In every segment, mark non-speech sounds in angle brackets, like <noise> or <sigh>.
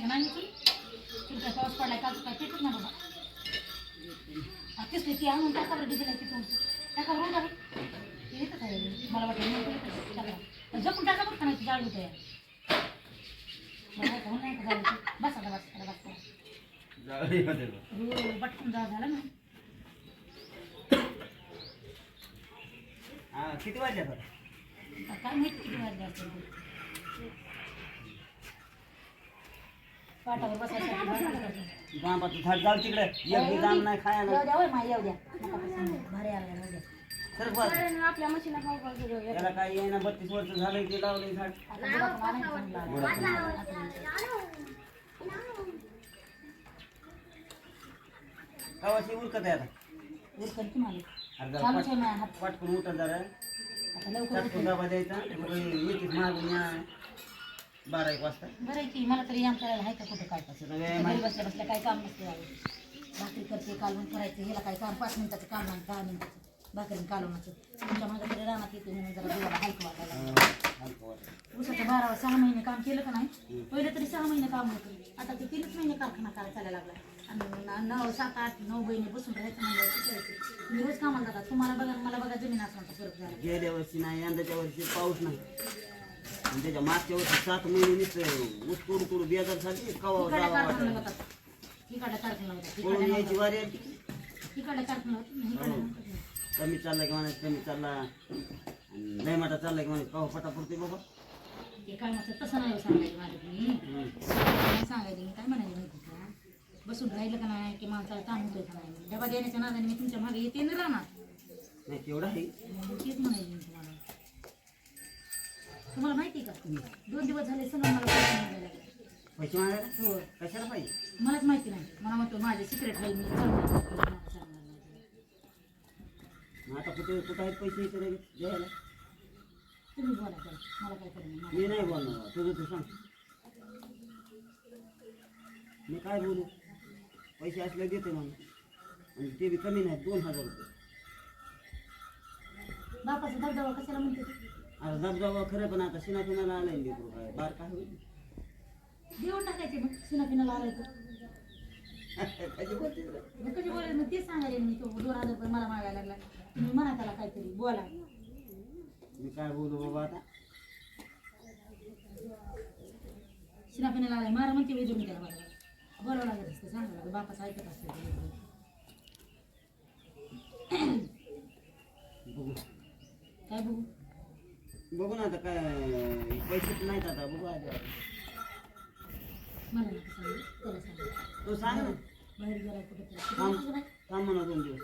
नाही मी तुला पाऊस पडलाय काल काय पेटत ना बाबा. तेच ती आणून टाका बरं डिझेल तिथून टाका बरं का ते येतं काय? मला वाटलं नाही टाका. जपून टाका बरं का नाही जाळ होतं या मला काय होऊन नाही का? बस आता बस आता बस. हो पटकन जाळ झाला ना. किती काय माहिती किती वाजले असेल पाटावर बसायसाठी जाऊ तिकडे. एक बी जाम नाही खायला. द्या होय माय येऊ द्या नका बसा. भारी आला येऊ द्या सर बस. आपल्या मशीला खाऊ खाऊ सगळं त्याला काय येईना बत्तीस वर्ष झालं ते लावले झाड. आता कवाशी उरकत आहे आता? उरकल की मला अरे जरा चालूच पट- आहे माझ्या हात. पटकन उठत जरा. आता लवकर चटकून. डबा द्यायचा. मग मागून या. बारा एक वाजता. बरं की मला तरी याम करायला आहे का कुठं काय? असं वेळ घरी बसल्या बसल्या काय काम नसते. भाकरी करते कालवण करायचं ह्याला काय काम? पाच मिनिटाचं काम नाही दहा मिनिटाचं. भाकरी कालवणाचं तुमच्या माझ्या तरी रानात येते म्हणून जरा देवाला हलकं वाटायला. उसाचं बारा सहा महिने काम केलं का नाही? पहिले तरी सहा महिने काम होतं. आता ते तीनच महिने कारखाना करायला चालायला लागला. आणि नऊ सात आठ नऊ महिने बसून राहायचं म्हणलं? मी रोज कामाला जातात तुम्हाला बघा मला बघा जमीन फरक झाला. गेल्या वर्षी नाही यंदाच्या वर्षी पाऊस नाही. आणि त्याच्या मागच्या वर्षी सात महिने नुसतं ऊस तोडू तोडू बेजार झाली कवा इकडे जावा कारखाना वाटायला. होतात इकडे कारखाना होतात पळून इकडे यायची वारी आली इकडे कारखाना होतात ना, इकडे हो. नव्हतं. कमी चालला की म्हणायचं कमी चालला. आणि लय मोठा चालला की म्हणायचं कवा पटा पडते बाबा. ते काय म्हणतात तसं नाही सांगायचं माझ्या तुम्ही हम्म. काय सांगायचं मी काय म्हणायचं माहिती का? बसून राहिलं का नाही? की माणसाला ताण होतोय का नाही? डबा देण्याच्या नादाने मी तुमच्या मागे येते ना राहणार. नाही केवढा आहे. मग तेच म्हणायचं. तुम्हाला माहिती आहे का? दोन दिवस झाले सण मला पैसे मिळायला लागले. पैसे मागायला? हो. कशाला पाहिजे? मलाच माहिती नाही. मला म्हणतो माझे सिक्रेट राहील मी नाही, नाही. मग आता कुठे कुठं आहेत पैसे इकडे द्यायला तुम्ही बोला त्याला. मला काय करू मी नाही बोलणार तुझं तू सांग. मी काय बोलू? पैसे असले देते म्हणून. आणि ते बी कमी नाही दोन हजार रुपये. बापाचा दबदबा कशाला म्हणते? आता दबदबा खरं पण आता शिना पिनाला आलाय लेकरू काय बार काय होईल? देऊन टाकायचे मग सुना पिनाला आलाय तर कशी? मग कधी बोलायला मग तेच सांगायला मी तो दोन हजार रुपये मला मागायला लागला. तुम्ही म्हणा त्याला काहीतरी बोला. मी काय बोलू बाबा आता? शिना पिनाला आलाय मारा म्हणते वेजून त्याला मला बोलावं लागत असतं सांगावं लागतं बापाचं ऐकत असतं ते लेकरं. बघू. काय बघू? बघू ना आता काय पैसे नाहीत आता बघू आता मला नका सांगू त्याला सांगा. तो सांग ना. बाहेर गेला कुठे तरी. थांब? थांब म्हणा दोन दिवस.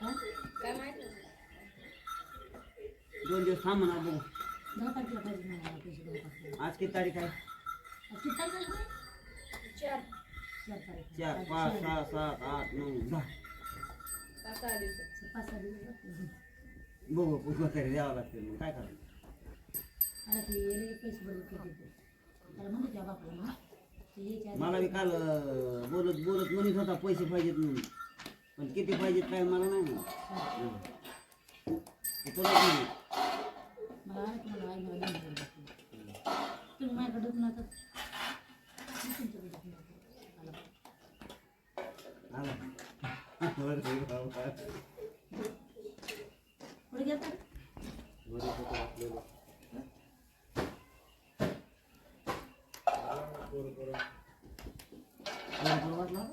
हा? काय माहिती दोन दिवस थांब म्हणा बघू. दहा तारखेला पाहिजे मला पैसे दहा तारखेला आज किती तारीख आहे? आज किती तारीख आहे बरं? चार. चार तारीख. चार पाच सहा सात आठ नऊ दहा. पाच सहा दिवसात पाच सहा दिवस. लागतील. बघू बघू तरी द्यावं लागतील. मग काय करायचं? मला बी काल बोलत बोलत म्हणत होता पैसे पाहिजेत म्हणून. पण किती पाहिजेत काय मला नाही माहीत. हं. ते तुलाच नाही मला आलं की मला आई मला दोन हजार रुपये. तुम्ही माझ्याकडे ढकलून आता मी तुमच्याकडे ढकलून आता. आला. आला. बरं रे बाबा. कुठे गेलता रे? बरं होतं आपल्याला. कोण कोण वाटलं?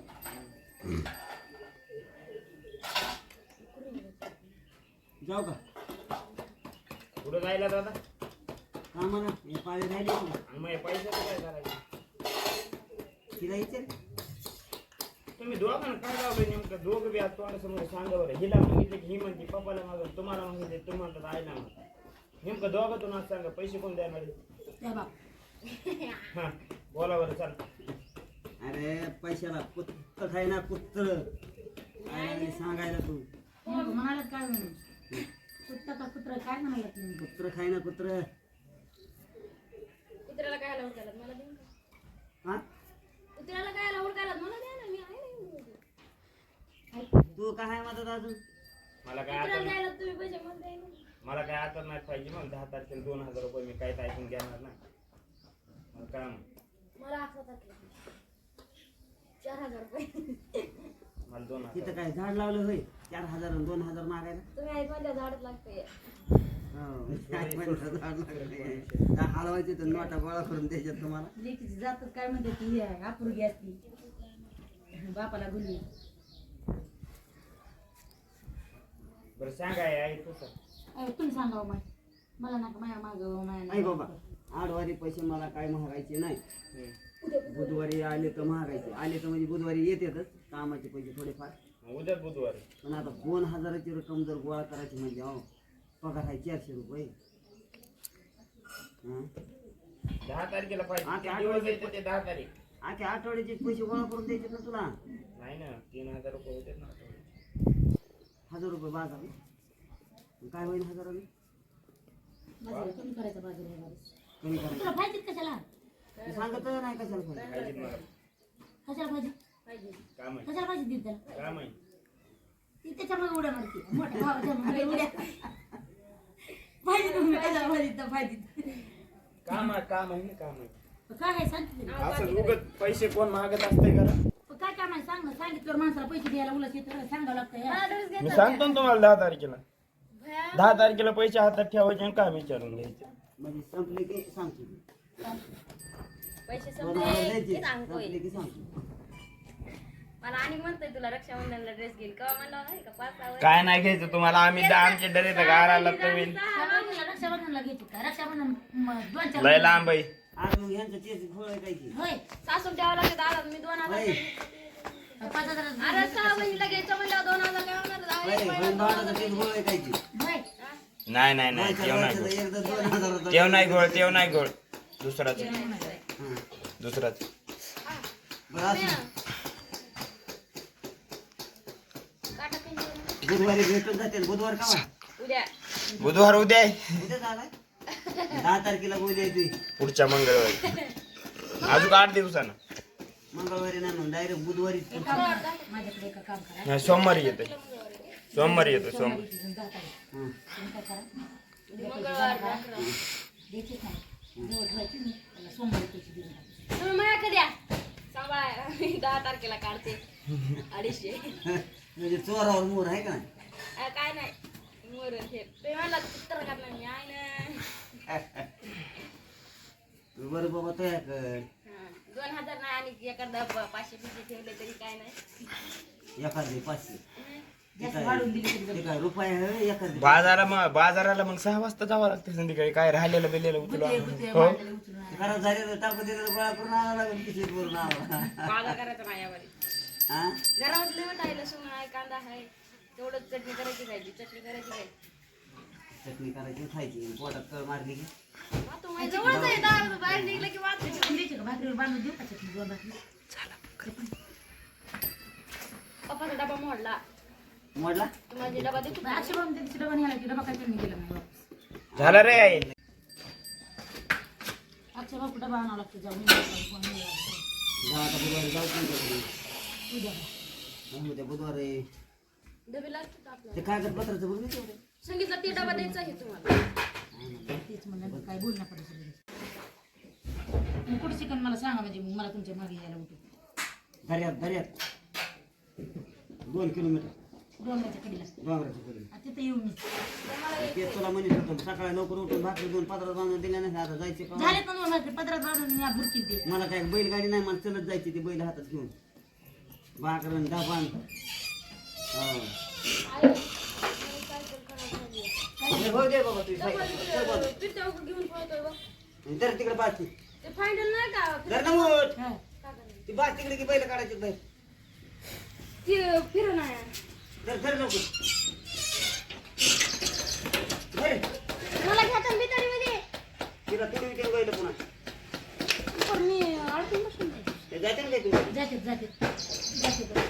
जाऊ का कुठं जायला दादा? का म्हणा हे पाळी राहिले का? आणि मग पैशाचं काय करायचं? तिला विचार तुम्ही दोघांना काय लावलं नेमकं? दोघं बी आज तोंडासमोर सांगा बरं. हिला मागितले की ही म्हणते पप्पाला मागं. तुम्हाला मागितले तुम्ही म्हणतात आईला मागं नेमकं दोघातून आज सांगा पैसे कोण देणार आहे? त्या बाप हा बोला बरं चाल. अरे पैशाला कुत्त खाय ना कुत्त. काय लागली सांगायला तू. म्हणालात काय म्हणून? का कुत्रा? काय कुत्र खाय ना कुत्र. कुत्र्याला काय लावून केलं मला? हा? कुत्र्याला काय केलं मला द्या ना मी आहे ना. तू काय आहे मदत अजून? मला काय कुत्र्याला आता द्यायला तुम्ही पैसे मला ना. काय आता नाही पाहिजे मग दहा तारखेला दोन हजार रुपये मी काहीच ऐकून घेणार नाही मग काय मग? मला असं टाकलं चार हजार रुपये. मला दोन तिथं हजार काय झाड लावलं होय? चार हजार आणि दोन हजार मागायला? तुम्ही माझ्या झाडच लागतंय? हो, काय म्हणलं झाड लागलं काय हलवायचे तर नोटा गोळा करून द्यायच्यात तुम्हाला? लेकीची जात काय म्हणते ती अपुरगी असती. बापाला गुल्ली. बरं सांगा आई आई तुम्ही सांगा मग मला नका माझ्या मागं नाही नाही बाबा आठवारी पैसे मला काय महागायचे नाही. हम्म. बुधवारी आले तर महागायचे. आले तर म्हणजे बुधवारी येतातच. कामाचे पैसे थोडेफार. उद्या बुधवार. पण आता दोन हजाराची रक्कम जर गोळा करायची म्हणजे अहो पगार आहे चारशे रुपये. हं? दहा तारखेला पाहिजे. दहा तारीख? आख्या आठवड्याचे पैसे गोळा करून द्यायचे ना तुला? नाही ना तीन हजार रुपये होते ना. हजार रुपये बाजार काय होईल हजाराने कमी करायचा बाजार. कमी करायचं. कशाला? सांगत नाही कशाला कशाला पाहिजे पाहिजे. काम आहे कशाला पाहिजे दीद त्याला काम आहे ती त्याच्यामागे उड्या मारते. मोठ्या भावाच्या मागे उड्या. <laughs> पाहिजे तुम्ही कशाला पाहिजे तर पाहिजे काम आहे काम आहे ना काम आहे पण काय आहे सांगते तरी. असं उगत पैसे कोण मागत असते का? पण काय काम आहे सांग ना. सांगितलं माणसाला पैसे द्यायला उलट येतं सांगावं लागतं मी सांगतो ना तुम्हाला दहा तारखेला. दहा तारखेला पैसे हातात ठेवायचे आणि काम विचारून घ्यायचे. म्हणजे संपले की सांगतो. मी. पैसे दोन हजार संपले द्यायचे की सांगतोय. संपले की सांगतो. मला आणि म्हणतोय तुला रक्षाबंधनला ड्रेस घेईल केव्हा म्हणला नाही का? पाच सहा वर्ष? काय नाही घ्यायचं तुम्हाला आम्ही आमचे डरे तर गाराला होईल रक्षाबंधनला रक्षाबंधनला घ्यायची का? रक्षाबंधन म, दोन चार लय लांब आहे. आज मग यांचं तेच फळ आहे काय की? होय. सासून लागतं मी दोन हजार होय. पाच हजार अरे सहा बहिणीला घ्यायचं म्हणलं दोन हजार काय होणार? दहा होय, एक होय, महिना बाळाचं तेच फळ आहे काय की? होय. नाही नाही नाही तेव नाही वर्षाचं गोळ एकदा दोन हजार होतं. तेव नाही गोळ तेव नाही गोळ दुसराच. हं. दुसराच. बरं असं बुधवारी भेटून जाते बुधवार का उद्या. बुधवार उद्या आहे. उद्या दहा तारखेला बोलली ती. पुढच्या मंगळवारी. अजून आठ दिवसानं. मंगळवारी नाही डायरेक्ट बुधवारी एक काम करा. माझ्याकडे एक काम करा. नाही, सोमवारी येते सोमवारी येतो सोमवारी. इथून जात आहे. हं. तुम्ही काय करा? उद्या पैसे मंगळवार जमा करा. द्यायचेच नाही जवळ ठेवायची मी त्याला सोमवारी पैसे देऊन टाकते. तुम्ही माझ्याकडे द्या सांभाळा मी दहा तारखेला काढते. अडीचशे. <laughs> म्हणजे चोरावर मोर आहे का अं, काय नाही. मोर हे ते मला चित्र करणार मी आहे ना. बरं बाबा तया कर. हा. दोन हजार नाही आणि एखादा प- पाचशे पिशे ठेवले तरी काय नाही. एखादे पाचशे. ते काय- तरी ते काय रुपये आहे एखादे बाजारा मग बाजाराला मग सहा वाजता जावं लागतं संध्याकाळी. काय राहिलेलं बिलेलं उचलू गुते आणून. हो? उचलून. खराब झालेलं टाकू दिलेलं गोळा करून आणावं लागेल किती करून आणावं? बाजार करायचा नाही यावर हा घरातले आहे लसूण आहे कांदा आहे. तेवढंच चटणी करायची खायची चटणी करायची खायची. चटणी करायची खायची. पोटात कळ मारली की? वाहतो माझ्या जवळच आहे दारात बाहेर निघलं की भाकरीवर बांधून देऊ का चटणी दोन भाकरी पप्पाचा डबा मोडला. मोडला? माझी डबा देतो का? अक्षय बाबा त्यांची डबा की काय त्यांनी गेला नाही वापस. झालं रे आई. अक्षय बाबू डबा आणावा लागतो जाऊन जाऊ बुधवारी का. उद्या बुधवारी डबे लागतात आपल्याला? ते कागदपत्राचं बघ ना तेवढे संगीतला ती डबा द्यायचा आहे तुम्हाला. तेच म्हणलं काय बोलणं पडेल सगळं. मग कुठं चिकन मला सांगा म्हणजे मग मला तुमच्या मागे यायला उठू दर्यात दर्यात. दोन किलोमीटर. डोंगराच्या कडेला. डोंगराच्या कडे आता तिथं येऊ मी. ते तुला म्हणत होतो सकाळी लवकर उठून भाकरी दोन पत्रात बांधून दिल्या नाही आता जायचे का? झालेत ना दोन भाकरी पदरात बांधून मी भुरकी दे मला काय बैलगाडी नाही मला चलत जायची ती बैल हातात घेऊन. भाकरन डबान हो. दे बाबा तुझी सायकल. धर तिकडे बाची ते फायनल नाही का? धर ना मोठ. ती बाच तिकडे की बैल काढायची बाहेर ती फिर नाही धर धर लवकर. धर. मला घ्यायचं बितारीमध्ये तिला तुडवी ठेव बैल पुन्हा. पण मी अडकून बसून जाते ना तुला जाते जाते.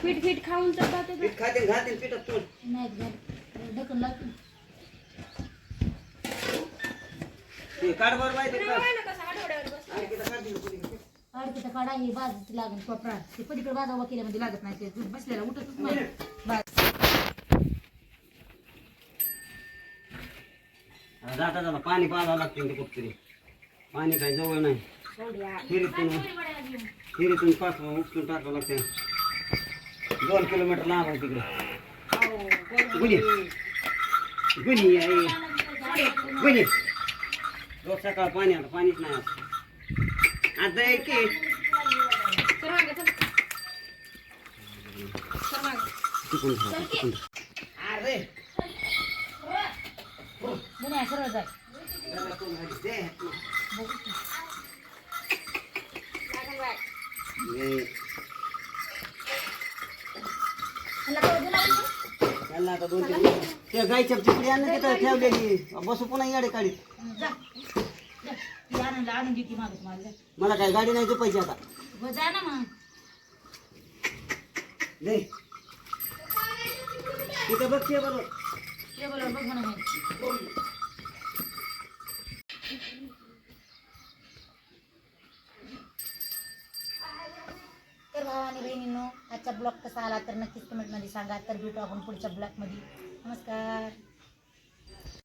पीठ पीठ खाऊन तर जाते पीठ खाते घाते पिठात तोड नाही झाले ढकल लागते. ते काढ बरं आणि तिथं काढ. दिलं काढा ही लागेल ते पलीकडे केल्यामध्ये नाही ते बसलेला उठतच नाही. बाज आता जाता जाता पाणी पाहावं लागतं ते कुठतरी. पाणी काही जवळ नाही. सोड्या फिरीतून फिरीतून पाच उपटून टाकावं लागतं. दोन किलोमीटर लांब आहे तिकडे अहो, बरोबर. गुनी गुनी आहे गुनी रोज सकाळ पाणी आता पाणीच नाही आता आता आहे की. तिकडून खा, तिकडून खा. अरे गुन्हे सरळ जाय दादा कोण आहे? दे. बघू की. लागून आता दोन तीन गायच्या तिथं ठेवलेली. बसू पुन्हा येडे काढीत. जा. जा. ती आणून आणून देते मागं तुम्हाला. जा. मला काय गाडी नाही झोपायची आता. हो, जा ना मग. दे. तिथं बघ ते बरोबर. टेबलवर बघ म्हणा मी. कसा आला तर नक्कीच कमेंटमध्ये सांगा. तर भेटू आपण पुढच्या ब्लॉगमध्ये नमस्कार.